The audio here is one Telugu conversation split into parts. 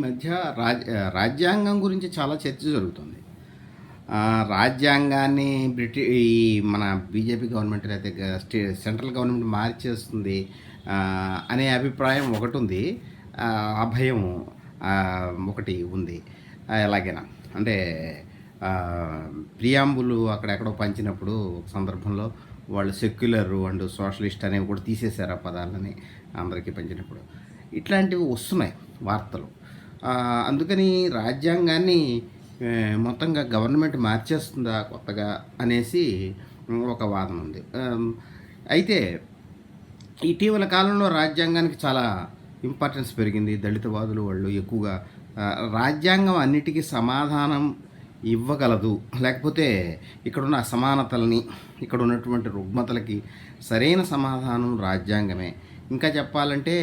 మధ్య రాజ్ రాజ్యాంగం గురించి చాలా చర్చ జరుగుతుంది. రాజ్యాంగాన్ని బ్రిటి ఈ మన బీజేపీ గవర్నమెంట్ అయితే స్టే సెంట్రల్ గవర్నమెంట్ మార్చేస్తుంది అనే అభిప్రాయం ఒకటి ఉంది. అభయం ఒకటి ఉంది. ఎలాగైనా. అంటే ప్రియాంబులు అక్కడెక్కడో పంచినప్పుడు ఒక సందర్భంలో వాళ్ళు సెక్యులర్ అండ్ సోషలిస్ట్ అనేవి కూడా తీసేశారు ఆ పదాలని అందరికీ పంచినప్పుడు. ఇట్లాంటివి వస్తున్నాయి వార్తలు. అందుకని రాజ్యాంగాన్ని మొత్తంగా గవర్నమెంట్ మార్చేస్తుందా కొత్తగా అనేసి ఒక వాదన ఉంది. అయితే ఇటీవల కాలంలో రాజ్యాంగానికి చాలా ఇంపార్టెన్స్ పెరిగింది. దళితవాదులు వాళ్ళు ఎక్కువగా రాజ్యాంగం అన్నిటికీ సమాధానం ఇవ్వగలదు. లేకపోతే ఇక్కడున్న అసమానతల్ని ఇక్కడ ఉన్నటువంటి రుగ్మతలకి సరైన సమాధానం రాజ్యాంగమే. ఇంకా చెప్పాలంటే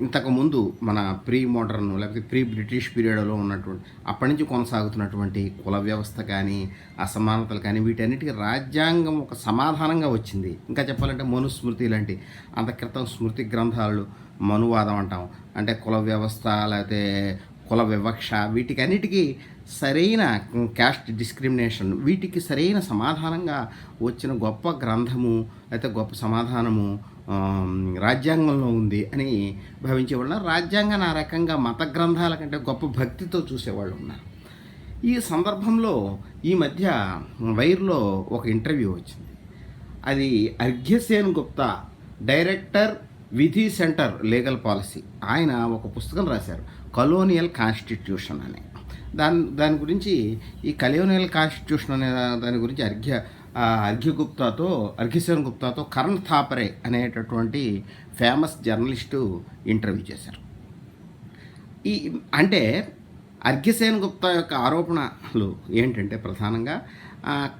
ఇంతకుముందు మన ప్రీ మోడర్న్ లేకపోతే ప్రీ బ్రిటిష్ పీరియడ్లో ఉన్నటువంటి అప్పటి నుంచి కొనసాగుతున్నటువంటి కుల వ్యవస్థ కానీ అసమానతలు కానీ వీటన్నిటికీ రాజ్యాంగం ఒక సమాధానంగా వచ్చింది. ఇంకా చెప్పాలంటే మనుస్మృతి లాంటి అంత క్రితం స్మృతి గ్రంథాలు మనువాదం అంటాం. అంటే కుల వ్యవస్థ లేకపోతే కుల వివక్ష వీటికన్నిటికీ సరైన క్యాస్ట్ డిస్క్రిమినేషన్ వీటికి సరైన సమాధానంగా వచ్చిన గొప్ప గ్రంథము అయితే గొప్ప సమాధానము రాజ్యాంగంలో ఉంది అని భావించేవాళ్ళు. రాజ్యాంగాన్ని ఆ రకంగా మత గ్రంథాల కంటే గొప్ప భక్తితో చూసేవాళ్ళు ఉన్నారు. ఈ సందర్భంలో ఈ మధ్య వైర్లో ఒక ఇంటర్వ్యూ వచ్చింది. అది Arghyasen Gupta director Vidhi centre legal policy. ఆయన ఒక పుస్తకం రాశారు కలోనియల్ కాన్స్టిట్యూషన్ అని. దాని దాని గురించి ఈ కలోనియల్ కాన్స్టిట్యూషన్ అనే దాని గురించి అర్ఘ్య ఆ, అర్ఘ్య గుప్తాతో అర్ఘ్యసేన్ గుప్తాతో కరణ్ థాపరే అనేటటువంటి ఫేమస్ జర్నలిస్టు ఇంటర్వ్యూ చేశారు. ఈ అంటే అర్ఘ్యసేన్ గుప్తా యొక్క ఆరోపణలు ఏంటంటే ప్రధానంగా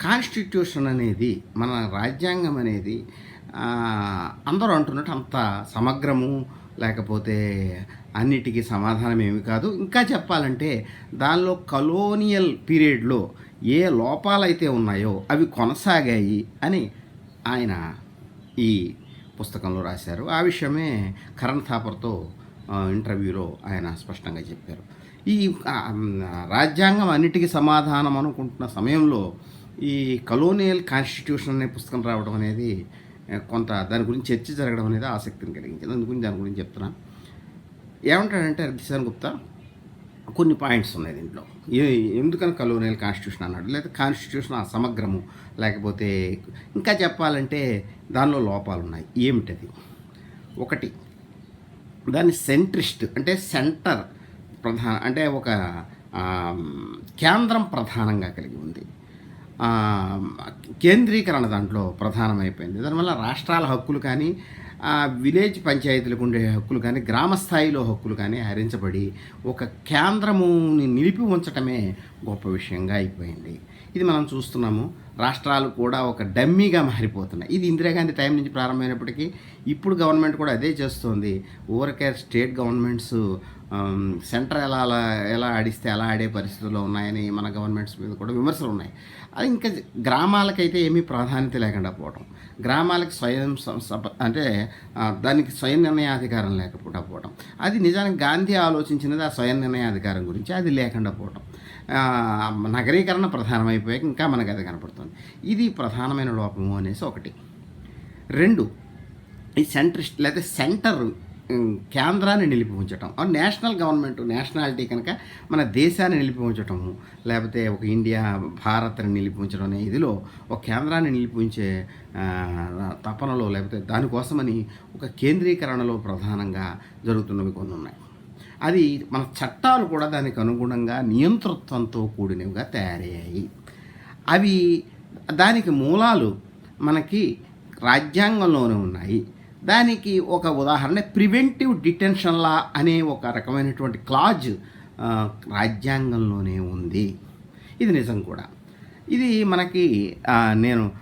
కాన్స్టిట్యూషన్ అనేది మన రాజ్యాంగం అనేది అందరూ అంటున్నట్టు అంత సమగ్రము లేకపోతే అన్నిటికీ సమాధానం ఏమి కాదు. ఇంకా చెప్పాలంటే దానిలో కలోనియల్ పీరియడ్లో ఏ లోపాలైతే ఉన్నాయో అవి కొనసాగాయి అని ఆయన ఈ పుస్తకంలో రాశారు. ఆ విషయమే కరణ్ థాపర్తో ఇంటర్వ్యూలో ఆయన స్పష్టంగా చెప్పారు. ఈ రాజ్యాంగం అన్నిటికీ సమాధానం అనుకుంటున్న సమయంలో ఈ కలోనియల్ కాన్స్టిట్యూషన్ అనే పుస్తకం రావడం అనేది కొంత దాని గురించి చర్చ జరగడం అనేది ఆసక్తిని కలిగించింది. అందుకని దాని గురించి చెప్తున్నాను. ఏమంటాడంటే కిషన్ గుప్తా కొన్ని పాయింట్స్ ఉన్నాయి దీంట్లో. ఏ- ఎందుకని కలోనియల్ కాన్స్టిట్యూషన్ అన్నాడు? లేదా కాన్స్టిట్యూషన్ సమగ్రము లేకపోతే ఇంకా చెప్పాలంటే దానిలో లోపాలు ఉన్నాయి. ఏమిటది? ఒకటి దాన్ని సెంట్రిస్ట్ అంటే సెంటర్ ప్రధాన అంటే ఒక కేంద్రం ప్రధానంగా కలిగి ఉంది. కేంద్రీకరణ దాంట్లో ప్రధానమైపోయింది. దానివల్ల రాష్ట్రాల హక్కులు కానీ విలేజ్ పంచాయతీలకు ఉండే హక్కులు కానీ గ్రామ స్థాయిలో హక్కులు కానీ హరించబడి ఒక కేంద్రముని నిలిపి ఉంచటమే గొప్ప విషయంగా అయిపోయింది. ఇది మనం చూస్తున్నాము. రాష్ట్రాలు కూడా ఒక డమ్మీగా మారిపోతున్నాయి. ఇది ఇందిరాగాంధీ టైం నుంచి ప్రారంభమైనప్పటికీ ఇప్పుడు గవర్నమెంట్ కూడా అదే చేస్తుంది. ఊరకే స్టేట్ గవర్నమెంట్స్ సెంటర్ ఎలా అలా ఎలా ఆడిస్తే ఎలా ఆడే పరిస్థితుల్లో ఉన్నాయని మన గవర్నమెంట్స్ మీద కూడా విమర్శలు ఉన్నాయి. అది ఇంకా గ్రామాలకైతే ఏమీ ప్రాధాన్యత లేకుండా పోవడం గ్రామాలకు స్వయం సం- అంటే దానికి స్వయం నిర్ణయాధికారం లేకపోవడం పోవడం అది నిజానికి గాంధీ ఆలోచించినది ఆ స్వయం నిర్ణయాధికారం గురించి అది లేకుండా పోవడం నగరీకరణ ప్రధానమైపోయాక ఇంకా మనకు అది కనపడుతుంది. ఇది ప్రధానమైన లోపము అనేసి ఒకటి. రెండు ఈ సెంట్రిస్ట్ లేకపోతే సెంటర్ కేంద్రాన్ని నిలిపి ఉంచటం ఆ నేషనల్ గవర్నమెంట్ నేషనాలిటీ కనుక మన దేశాన్ని నిలిపి ఉంచటము లేకపోతే ఒక ఇండియా భారత్ని నిలిపి ఉంచడం అనే ఇదిలో ఒక కేంద్రాన్ని నిలిపి ఉంచే తపనలో లేకపోతే దానికోసమని ఒక కేంద్రీకరణలో ప్రధానంగా జరుగుతున్నవి కొన్ని ఉన్నాయి. అది మన చట్టాలు కూడా దానికి అనుగుణంగా నియంతృత్వంతో కూడినవిగా తయారయ్యాయి. అవి దానికి మూలాలు మనకి రాజ్యాంగంలోనే ఉన్నాయి. దానికి ఒక ఉదాహరణ ప్రివెంటివ్ డిటెన్షన్ లా అనే ఒక రకమైనటువంటి క్లాజ్ రాజ్యాంగంలోనే ఉంది. ఇది నిజం కూడా. ఇది మనకి నేను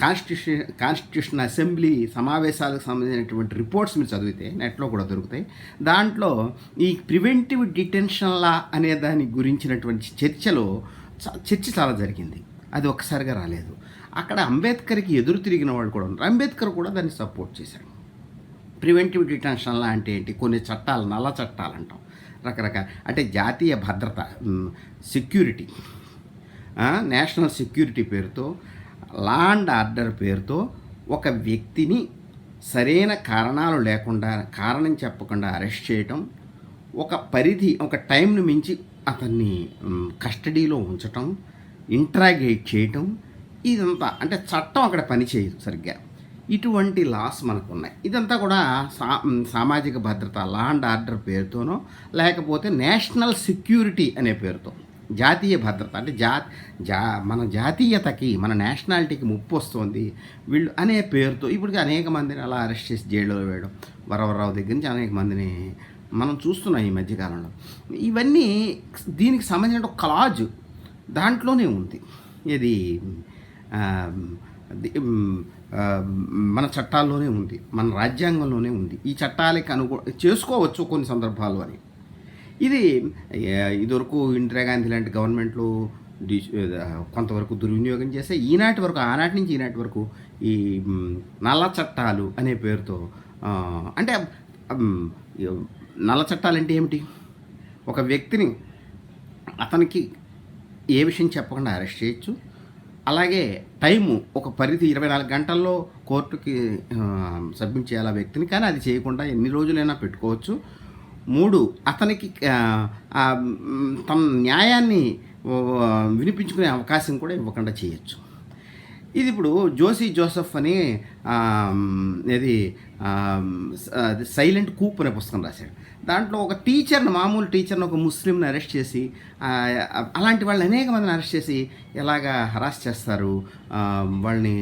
కాన్స్టిట్యూషన్ కాన్స్టిట్యూషన్ అసెంబ్లీ సమావేశాలకు సంబంధించినటువంటి రిపోర్ట్స్ మీరు చదివితే నెట్లో కూడా దొరుకుతాయి. దాంట్లో ఈ ప్రివెంటివ్ డిటెన్షన్ లా అనే దాని గురించినటువంటి చర్చలో చ- చర్చ చాలా జరిగింది. అది ఒక్కసారిగా రాలేదు. అక్కడ అంబేద్కర్కి ఎదురు తిరిగిన వాళ్ళు కూడా ఉన్నారు. అంబేద్కర్ కూడా దాన్ని సపోర్ట్ చేశాడు. ప్రివెంటివ్ డిటెన్షన్ లా అంటే ఏంటి? కొన్ని చట్టాలు నల్ల చట్టాలు అంటాం. రకరకాల అంటే జాతీయ భద్రత సెక్యూరిటీ నేషనల్ సెక్యూరిటీ పేరుతో లా అండ్ ఆర్డర్ పేరుతో ఒక వ్యక్తిని సరైన కారణాలు లేకుండా కారణం చెప్పకుండా అరెస్ట్ చేయటం ఒక పరిధి ఒక టైంను మించి అతన్ని కస్టడీలో ఉంచటం ఇంట్రాగేట్ చేయటం ఇదంతా అంటే చట్టం అక్కడ పనిచేయదు సరిగ్గా. ఇటువంటి లాస్ మనకు ఉన్నాయి ఇదంతా కూడా సా సామాజిక భద్రత లా అండ్ ఆర్డర్ పేరుతోనో లేకపోతే నేషనల్ సెక్యూరిటీ అనే పేరుతో. జాతీయ భద్రత అంటే జా జా మన జాతీయతకి మన నేషనాలిటీకి ముప్పు వస్తుంది వీళ్ళు అనే పేరుతో. ఇప్పటికి అనేక మందిని అలా అరెస్ట్ చేసి జైల్లో వేయడం వరవరరావు దగ్గర నుంచి అనేక మందిని మనం చూస్తున్నాం ఈ మధ్యకాలంలో ఇవన్నీ దీనికి సంబంధించిన ఒక క్లాజ్ దాంట్లోనే ఉంది. ఇది మన చట్టాల్లోనే ఉంది మన రాజ్యాంగంలోనే ఉంది. ఈ చట్టాలకి అనుగు చేసుకోవచ్చు కొన్ని సందర్భాలు అని. ఇది ఏ, ఇదివరకు ఇందిరాగాంధీ లాంటి గవర్నమెంట్లు కొంతవరకు దుర్వినియోగం చేస్తే ఈనాటి వరకు ఆనాటి నుంచి ఈనాటి వరకు ఈ నల్ల చట్టాలు అనే పేరుతో అంటే నల్ల చట్టాలు అంటే ఏమిటి? ఒక వ్యక్తిని అతనికి ఏ విషయం చెప్పకుండా అరెస్ట్ చేయొచ్చు అలాగే టైము ఒక పరిధి ఇరవై నాలుగు గంటల్లో కోర్టుకి సబ్మిట్ చేయాలి ఆ వ్యక్తిని. కానీ అది చేయకుండా ఎన్ని రోజులైనా పెట్టుకోవచ్చు. మూడు అతనికి తన న్యాయాన్ని వినిపించుకునే అవకాశం కూడా ఇవ్వకుండా చేయొచ్చు. ఇది ఇప్పుడు జోసీ జోసెఫ్ అని ఇది సైలెంట్ కూప్ అనే పుస్తకం రాశాడు. దాంట్లో ఒక టీచర్ని మామూలు టీచర్ని ఒక ముస్లింని అరెస్ట్ చేసి అలాంటి వాళ్ళని అనేక మందిని అరెస్ట్ చేసి ఎలాగా హరాస్ చేస్తారు వాళ్ళని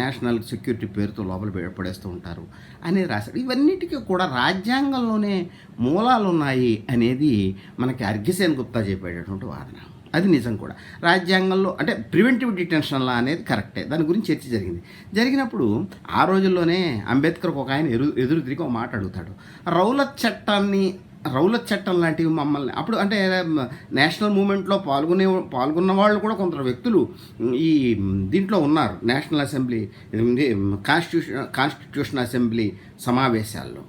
నేషనల్ సెక్యూరిటీ పేరుతో లోపల పడేస్తూ ఉంటారు అనేది రాశాడు. ఇవన్నిటికీ కూడా రాజ్యాంగంలోనే మూలాలు ఉన్నాయి అనేది మనకి అర్ఘ్యసేన్ గుప్తా చెప్పేటటువంటి వాదన. అది నిజం కూడా. రాజ్యాంగంలో అంటే ప్రివెంటివ్ డిటెన్షన్ లా అనేది కరెక్టే. దాని గురించి చర్చ జరిగింది. జరిగినప్పుడు ఆ రోజుల్లోనే అంబేద్కర్ ఒక ఆయన ఎదురు ఎదురు తిరిగి ఒక మాట అడుగుతాడు. రౌలత్ చట్టాన్ని రౌలత్ చట్టం లాంటివి మమ్మల్ని అప్పుడు అంటే నేషనల్ మూమెంట్లో పాల్గొనే పాల్గొన్న వాళ్ళు కూడా కొందరు వ్యక్తులు ఈ దీంట్లో ఉన్నారు. National assembly constitution constitution assembly సమావేశాల్లో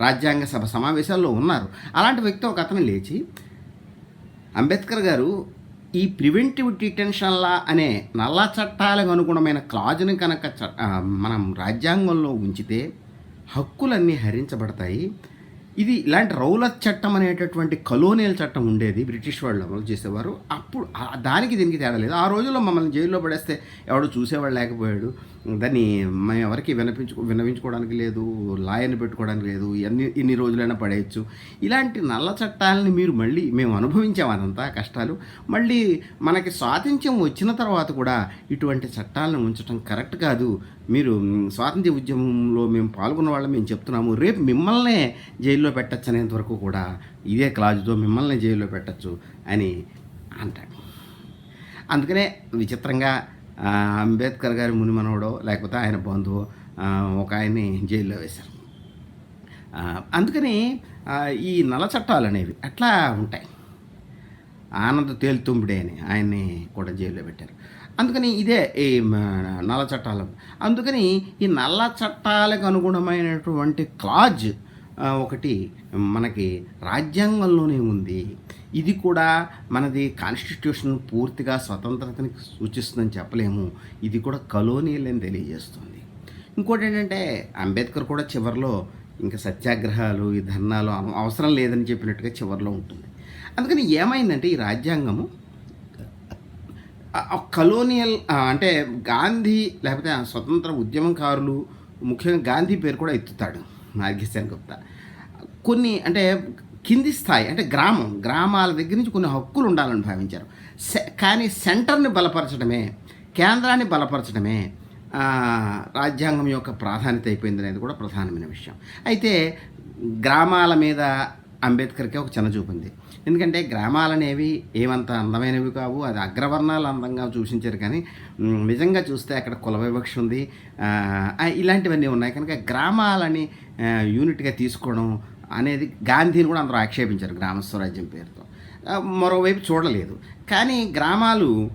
రాజ్యాంగ సభ సమావేశాల్లో ఉన్నారు. అలాంటి వ్యక్తి ఒక అతను లేచి అంబేద్కర్ గారు ఈ ప్రివెంటివ్ డిటెన్షన్ లా అనే నల్ల చట్టాలకు అనుగుణమైన క్లాజుని కనుక చ- మనం రాజ్యాంగంలో ఉంచితే హక్కులన్నీ హరించబడతాయి. ఇది ఇలాంటి రౌలత్ చట్టం అనేటటువంటి కలోనియల్ చట్టం ఉండేది బ్రిటిష్ వాళ్ళు అమలు చేసేవారు. అప్పుడు దానికి దీనికి తేడా లేదు. ఆ రోజుల్లో మమ్మల్ని జైల్లో పడేస్తే ఎవడు చూసేవాడు లేకపోయాడు. దాన్ని మేము ఎవరికి వినిపించు వినవించుకోవడానికి లేదు లాయర్ని పెట్టుకోవడానికి లేదు ఎన్ని ఇన్ని రోజులైనా పడేయచ్చు. ఇలాంటి నల్ల చట్టాలని మీరు మళ్ళీ మేము అనుభవించాం అదంతా కష్టాలు. మళ్ళీ మనకి స్వాతంత్ర్యం వచ్చిన తర్వాత కూడా ఇటువంటి చట్టాలను ఉంచడం కరెక్ట్ కాదు. మీరు స్వాతంత్ర్య ఉద్యమంలో మేము పాల్గొన్న వాళ్ళం మేము చెప్తున్నాము. రేపు మిమ్మల్నే జైల్లో పెట్టచ్చు అనేంత వరకు కూడా ఇదే క్లాజుతో మిమ్మల్ని జైల్లో పెట్టచ్చు అని అంటాడు. అందుకనే విచిత్రంగా అంబేద్కర్ గారి ముని మనవడో లేకపోతే ఆయన బంధువు ఒక ఆయన్ని జైల్లో వేశారు. అందుకని ఈ నల్ల చట్టాలు అనేవి అట్లా ఉంటాయి? ఆనంద్ తేలుతుంబిడే అని ఆయన్ని కూడా జైల్లో పెట్టారు. అందుకని ఇదే ఈ నల్ల చట్టాలు. అందుకని ఈ నల్ల చట్టాలకు అనుగుణమైనటువంటి క్లాజ్ ఒకటి మనకి రాజ్యాంగంలోనే ఉంది. ఇది కూడా మనది కాన్స్టిట్యూషన్ పూర్తిగా స్వతంత్రతని సూచిస్తుందని చెప్పలేము. ఇది కూడా కలోనియల్ అని తెలియజేస్తుంది. ఇంకోటి ఏంటంటే అంబేద్కర్ కూడా చివరిలో ఇంకా సత్యాగ్రహాలు ఈ ధర్నాలు అవసరం లేదని చెప్పినట్టుగా చివరిలో ఉంటుంది. అందుకని ఏమైందంటే ఈ రాజ్యాంగము కలోనియల్ అంటే గాంధీ లేకపోతే స్వతంత్ర ఉద్యమకారులు ముఖ్యంగా గాంధీ పేరు కూడా ఎత్తుతాడు నాగేశ్వర్ గుప్తా. కొన్ని అంటే కింది స్థాయి అంటే గ్రామం గ్రామాల దగ్గర నుంచి కొన్ని హక్కులు ఉండాలని భావించారు. సె- కానీ సెంటర్ని బలపరచడమే కేంద్రాన్ని బలపరచడమే రాజ్యాంగం యొక్క ప్రాధాన్యత అయిపోయింది అనేది కూడా ప్రధానమైన విషయం. అయితే గ్రామాల మీద అంబేద్కర్కి ఒక చిన్న చూపింది ఎందుకంటే గ్రామాలు అనేవి ఏమంత అందమైనవి కావు అది అగ్రవర్ణాలు అందంగా చూసించారు కానీ నిజంగా చూస్తే అక్కడ కుల వివక్ష ఉంది. ఇలాంటివన్నీ ఉన్నాయి. కనుక గ్రామాలని యూనిట్గా తీసుకోవడం అనేది గాంధీని కూడా అందరూ ఆక్షేపించారు గ్రామ స్వరాజ్యం పేరుతో. మరోవైపు చూడలేదు. కానీ గ్రామాలు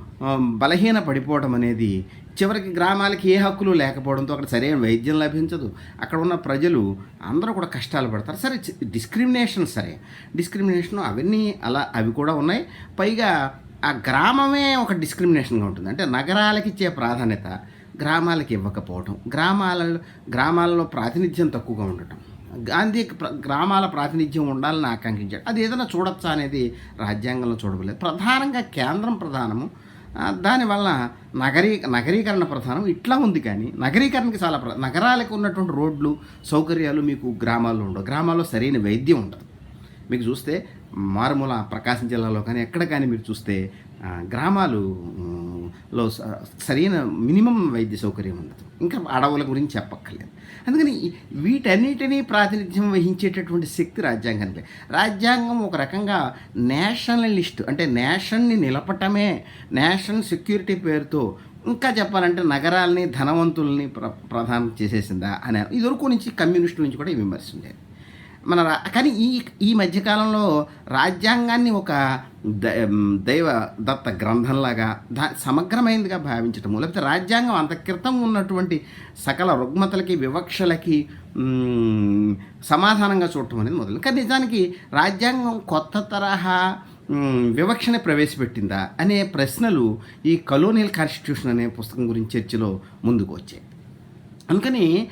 బలహీన పడిపోవడం అనేది చివరికి గ్రామాలకి ఏ హక్కులు లేకపోవడంతో అక్కడ సరైన వైద్యం లభించదు. అక్కడ ఉన్న ప్రజలు అందరూ కూడా కష్టాలు పడతారు. సరే డిస్క్రిమినేషన్ సరే. డిస్క్రిమినేషన్ అవన్నీ అలా అవి కూడా ఉన్నాయి. పైగా ఆ గ్రామమే ఒక డిస్క్రిమినేషన్గా ఉంటుంది. అంటే నగరాలకి ఇచ్చే ప్రాధాన్యత గ్రామాలకి ఇవ్వకపోవటం గ్రామాలలో గ్రామాలలో ప్రాతినిధ్యం తక్కువగా ఉండటం. గాంధీ గ్రామాల ప్రాతినిధ్యం ఉండాలని ఆకాంక్షించాడు. అది ఏదైనా చూడొచ్చా అనేది రాజ్యాంగంలో చూడలేదు ప్రధానంగా కేంద్రం ప్రధానము. దానివల్ల నగరీ నగరీకరణ ప్రధానం ఇట్లా ఉంది కానీ నగరీకరణకి చాలా ప్ర నగరాలకు ఉన్నటువంటి రోడ్లు సౌకర్యాలు మీకు గ్రామాల్లో ఉండవు. గ్రామాల్లో సరైన వైద్యం ఉండదు. మీకు చూస్తే మారుమూల ప్రకాశం జిల్లాలో కానీ ఎక్కడ కానీ మీరు చూస్తే గ్రామాలు లో స- సరైన మినిమం వైద్య సౌకర్యం ఉండదు. ఇంకా అడవుల గురించి చెప్పక్కర్లేదు. అందుకని వీటన్నిటినీ ప్రాతినిధ్యం వహించేటటువంటి శక్తి రాజ్యాంగానికి రాజ్యాంగం ఒక రకంగా నేషనలిస్ట్ అంటే నేషన్ని నిలపటమే నేషన్ సెక్యూరిటీ పేరుతో ఇంకా చెప్పాలంటే నగరాల్ని ధనవంతుల్ని ప్ర ప్రధానం చేసేసిందా అని ఇదివరకు నుంచి కమ్యూనిస్టుల నుంచి కూడా ఈ విమర్శ ఉండేది. మన రా కానీ ఈ ఈ మధ్యకాలంలో రాజ్యాంగాన్ని ఒక ద- దైవ దత్త గ్రంథంలాగా దా సమగ్రమైనదిగా భావించటము లేకపోతే రాజ్యాంగం అంత క్రితం ఉన్నటువంటి సకల రుగ్మతలకి వివక్షలకి సమాధానంగా చూడటం అనేది మొదలు. కానీ నిజానికి రాజ్యాంగం కొత్త తరహా వివక్షని ప్రవేశపెట్టిందా అనే ప్రశ్నలు ఈ కలోనియల్ కాన్స్టిట్యూషన్ అనే పుస్తకం గురించి చర్చలో ముందుకు వచ్చాయి. అందుకని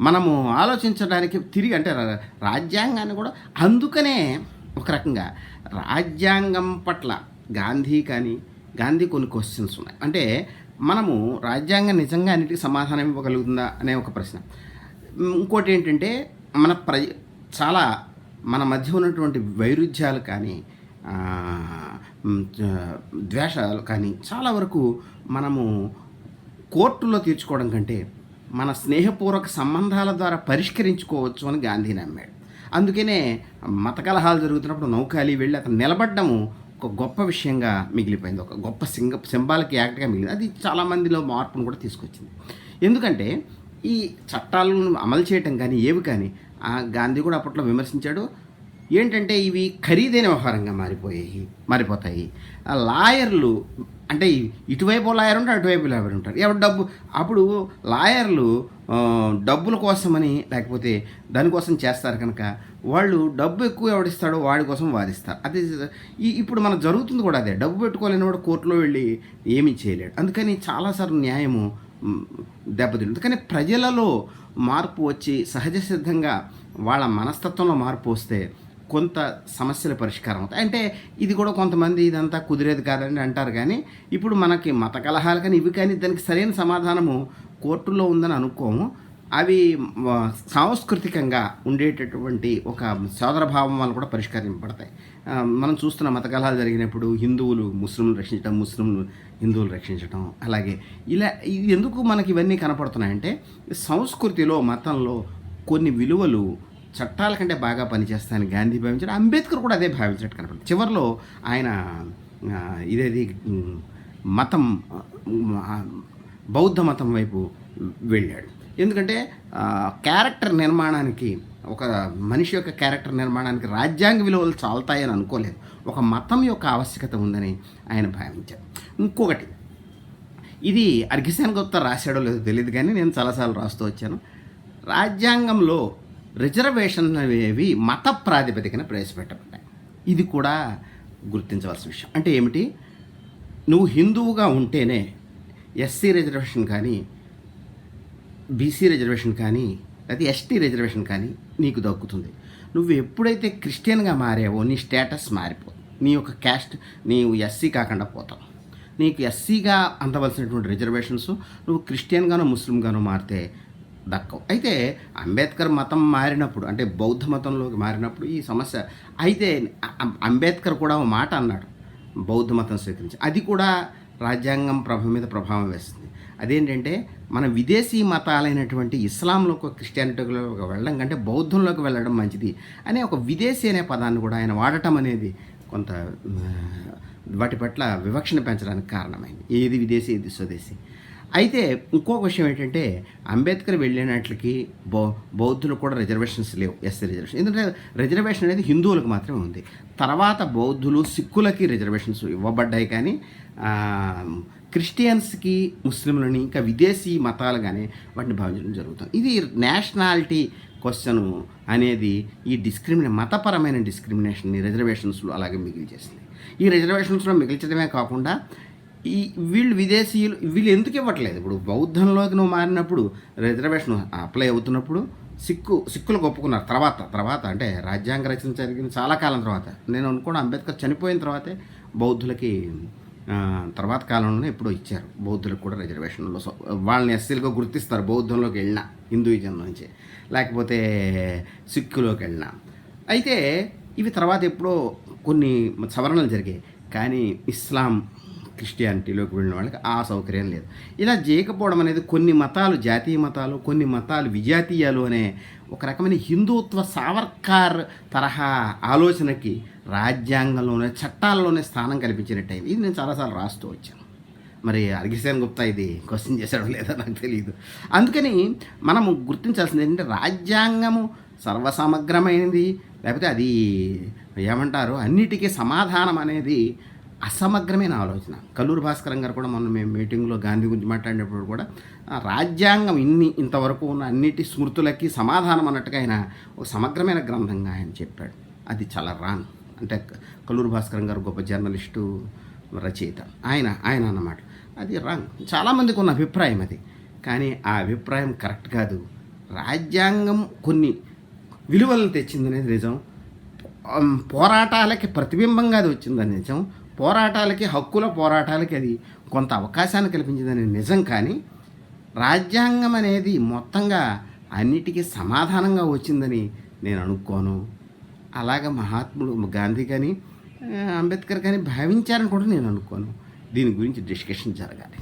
మనము ఆలోచించడానికి తిరిగి అంటే రా- రాజ్యాంగాన్ని కూడా అందుకనే ఒక రకంగా రాజ్యాంగం పట్ల గాంధీ కానీ గాంధీ కొన్ని క్వశ్చన్స్ ఉన్నాయి. అంటే మనము రాజ్యాంగం నిజంగా అన్నిటికీ సమాధానం ఇవ్వగలుగుతుందా అనే ఒక ప్రశ్న. ఇంకోటి ఏంటంటే మన ప్ర చాలా మన మధ్య ఉన్నటువంటి వైరుధ్యాలు కానీ ద్వేషాలు కానీ చాలా వరకు మనము కోర్టులో తీర్చుకోవడం కంటే మన స్నేహపూర్వక సంబంధాల ద్వారా పరిష్కరించుకోవచ్చు అని గాంధీ నమ్మాడు. అందుకనే మత కలహాలు జరుగుతున్నప్పుడు నౌకాలి వెళ్ళి అతను నిలబడ్డము ఒక గొప్ప విషయంగా మిగిలిపోయింది. ఒక గొప్ప సింగ సింబాలిక్ యాక్ట్గా మిగిలింది. అది చాలామందిలో మార్పును కూడా తీసుకొచ్చింది. ఎందుకంటే ఈ చట్టాలను అమలు చేయటం కానీ ఏవి కానీ ఆ గాంధీ కూడా అప్పట్లో విమర్శించాడు. ఏంటంటే ఇవి ఖరీదైన వ్యవహారంగా మారిపోయాయి మారిపోతాయి. లాయర్లు అంటే ఇటువైపు లాయర్ ఉంటారు అటువైపు లాయర్ ఉంటారు ఎవరు డబ్బు అప్పుడు లాయర్లు డబ్బుల కోసమని లేకపోతే దానికోసం చేస్తారు కనుక వాళ్ళు డబ్బు ఎక్కువ ఎవడిస్తాడో వాడి కోసం వాదిస్తారు. అది ఈ- ఇప్పుడు మనకు జరుగుతుంది కూడా అదే. డబ్బు పెట్టుకోలేని వాడు కోర్టులో వెళ్ళి ఏమీ చేయలేడు. అందుకని చాలాసార్లు న్యాయము దెబ్బతింటుంది. కానీ ప్రజలలో మార్పు వచ్చి సహజ సిద్ధంగా వాళ్ళ మనస్తత్వంలో మార్పు వస్తే కొంత సమస్యల పరిష్కారం అవుతాయి. అంటే ఇది కూడా కొంతమంది ఇదంతా కుదిరేది కాదని అంటారు కానీ ఇప్పుడు మనకి మత కలహాలు కానీ ఇవి కానీ దానికి సరైన సమాధానము కోర్టులో ఉందని అనుకోము. అవి సాంస్కృతికంగా ఉండేటటువంటి ఒక సోదరభావం వల్ల కూడా పరిష్కరింపబడతాయి. మనం చూస్తున్న మత కలహాలు జరిగినప్పుడు హిందువులు ముస్లింలు రక్షించడం ముస్లింలు హిందువులు రక్షించడం అలాగే ఇలా ఎందుకు మనకి ఇవన్నీ కనపడుతున్నాయంటే సంస్కృతిలో మతంలో కొన్ని విలువలు చట్టాల కంటే బాగా పనిచేస్తాయని గాంధీ భావించాడు. అంబేద్కర్ కూడా అదే భావించినట్టు కనపడింది చివరిలో ఆయన ఇదేది మతం బౌద్ధ మతం వైపు వెళ్ళాడు. ఎందుకంటే క్యారెక్టర్ నిర్మాణానికి ఒక మనిషి యొక్క క్యారెక్టర్ నిర్మాణానికి రాజ్యాంగ విలువలు చాలుతాయని అనుకోలేదు. ఒక మతం యొక్క ఆవశ్యకత ఉందని ఆయన భావించారు ఇంకొకటి ఇది అర్ఘిసేన్ గుప్తా రాశాడో లేదో తెలియదు కానీ నేను చాలాసార్లు రాస్తూ వచ్చాను. రాజ్యాంగంలో రిజర్వేషన్ అనేవి మత ప్రాతిపదికన ప్రవేశపెట్టబడ్డాయి. ఇది కూడా గుర్తించవలసిన విషయం. అంటే ఏమిటి? నువ్వు హిందువుగా ఉంటేనే ఎస్సీ రిజర్వేషన్ కానీ బీసీ రిజర్వేషన్ కానీ అది ఎస్టీ రిజర్వేషన్ కానీ నీకు దక్కుతుంది. నువ్వు ఎప్పుడైతే క్రిస్టియన్గా మారావో నీ స్టేటస్ మారిపోతుంది నీ యొక్క క్యాస్ట్ నీవు ఎస్సీ కాకుండా పోతావు. నీకు ఎస్సీగా అందవలసినటువంటి రిజర్వేషన్స్ నువ్వు క్రిస్టియన్గానో ముస్లింగానో మారితే దక్కవు. అయితే అంబేద్కర్ మతం మారినప్పుడు అంటే బౌద్ధ మతంలోకి మారినప్పుడు ఈ సమస్య అయితే అంబేద్కర్ కూడా ఒక మాట అన్నాడు బౌద్ధ మతం స్వీకరించి. అది కూడా రాజ్యాంగం ప్రభ మీద ప్రభావం వేస్తుంది అదేంటంటే మన విదేశీ మతాలైనటువంటి ఇస్లాంలోకి క్రిస్టియానిటీలోకి వెళ్ళడం కంటే బౌద్ధంలోకి వెళ్ళడం మంచిది అనే ఒక విదేశీ అనే పదాన్ని కూడా ఆయన వాడటం అనేది కొంత వాటి పట్ల వివక్షను పెంచడానికి కారణమైంది. ఏది విదేశీ ఏది స్వదేశీ? అయితే ఇంకొక విషయం ఏంటంటే అంబేద్కర్ వెళ్ళినట్లకి బౌ బౌద్ధులకు కూడా రిజర్వేషన్స్ లేవు ఎస్సీ రిజర్వేషన్. ఎందుకంటే రిజర్వేషన్ అనేది హిందువులకు మాత్రమే ఉంది. తర్వాత బౌద్ధులు సిక్కులకి రిజర్వేషన్స్ ఇవ్వబడ్డాయి కానీ క్రిస్టియన్స్కి ముస్లింలని ఇంకా విదేశీ మతాలు కానీ వాటిని భావించడం జరుగుతుంది. ఇది నేషనాలిటీ క్వశ్చన్ అనేది ఈ డిస్క్రిమినే మతపరమైన డిస్క్రిమినేషన్ని రిజర్వేషన్స్లో అలాగే మిగిల్చేసింది ఈ రిజర్వేషన్స్లో మిగిల్చడమే కాకుండా ఈ వీళ్ళు విదేశీయులు వీళ్ళు ఎందుకు ఇవ్వట్లేదు? ఇప్పుడు బౌద్ధంలోకి నువ్వు మారినప్పుడు రిజర్వేషన్ అప్లై అవుతున్నప్పుడు సిక్కు సిక్కులకు ఒప్పుకున్నారు తర్వాత తర్వాత అంటే రాజ్యాంగ రచన జరిగిన చాలా కాలం తర్వాత. నేను అనుకోవడం అంబేద్కర్ చనిపోయిన తర్వాతే బౌద్ధులకి తర్వాత కాలంలోనే ఎప్పుడో ఇచ్చారు. బౌద్ధులకు కూడా రిజర్వేషన్లో సో వాళ్ళని ఎస్సీలుగా గుర్తిస్తారు బౌద్ధంలోకి వెళ్ళినా హిందూయిజం నుంచి. లేకపోతే సిక్కులోకి వెళ్ళినా. అయితే ఇవి తర్వాత ఎప్పుడో కొన్ని సవరణలు జరిగాయి. కానీ ఇస్లాం క్రిస్టియానిటీలోకి వెళ్ళిన వాళ్ళకి ఆ సౌకర్యం లేదు. ఇలా చేయకపోవడం అనేది కొన్ని మతాలు జాతీయ మతాలు కొన్ని మతాలు విజాతీయాలు అనే ఒక రకమైన హిందుత్వ సావర్కార్ తరహా ఆలోచనకి రాజ్యాంగంలోనే చట్టాల్లోనే స్థానం కల్పించినట్టయింది ఇది నేను చాలాసార్లు రాస్తూ వచ్చాను. మరి అర్ఘసేన్ గుప్తా ఇది క్వశ్చన్ చేశాడో లేదో నాకు తెలియదు అందుకని మనము గుర్తించాల్సింది ఏంటంటే రాజ్యాంగము సర్వసమగ్రమైనది లేకపోతే అది ఏమంటారు? అన్నిటికీ సమాధానం అనేది అసమగ్రమైన ఆలోచన. కల్లూరు భాస్కరం గారు కూడా మొన్న మేము మీటింగ్లో గాంధీ గురించి మాట్లాడినప్పుడు కూడా రాజ్యాంగం ఇన్ని ఇంతవరకు ఉన్న అన్నిటి స్మృతులకి సమాధానం అన్నట్టుగా ఆయన ఒక సమగ్రమైన గ్రంథంగా ఆయన చెప్పాడు. అది చాలా రాంగ్. అంటే కల్లూరు భాస్కరం గారు గొప్ప జర్నలిస్టు రచయిత. ఆయన ఆయన అన్నమాట. అది రాంగ్. చాలామందికి ఉన్న అభిప్రాయం అది. కానీ ఆ అభిప్రాయం కరెక్ట్ కాదు. రాజ్యాంగం కొన్ని విలువలను తెచ్చిందనేది నిజం. పోరాటాలకి ప్రతిబింబంగా అది వచ్చిందని నిజం. పోరాటాలకి హక్కుల పోరాటాలకి అది కొంత అవకాశాన్ని కల్పించిందని నిజం కానీ రాజ్యాంగం అనేది మొత్తంగా అన్నిటికీ సమాధానంగా వచ్చిందని నేను అనుకోను. అలాగ మహాత్ముడు గాంధీ కానీ అంబేద్కర్ కానీ భావించారని కూడా నేను అనుకోను. దీని గురించి డిస్కషన్ జరగాలి.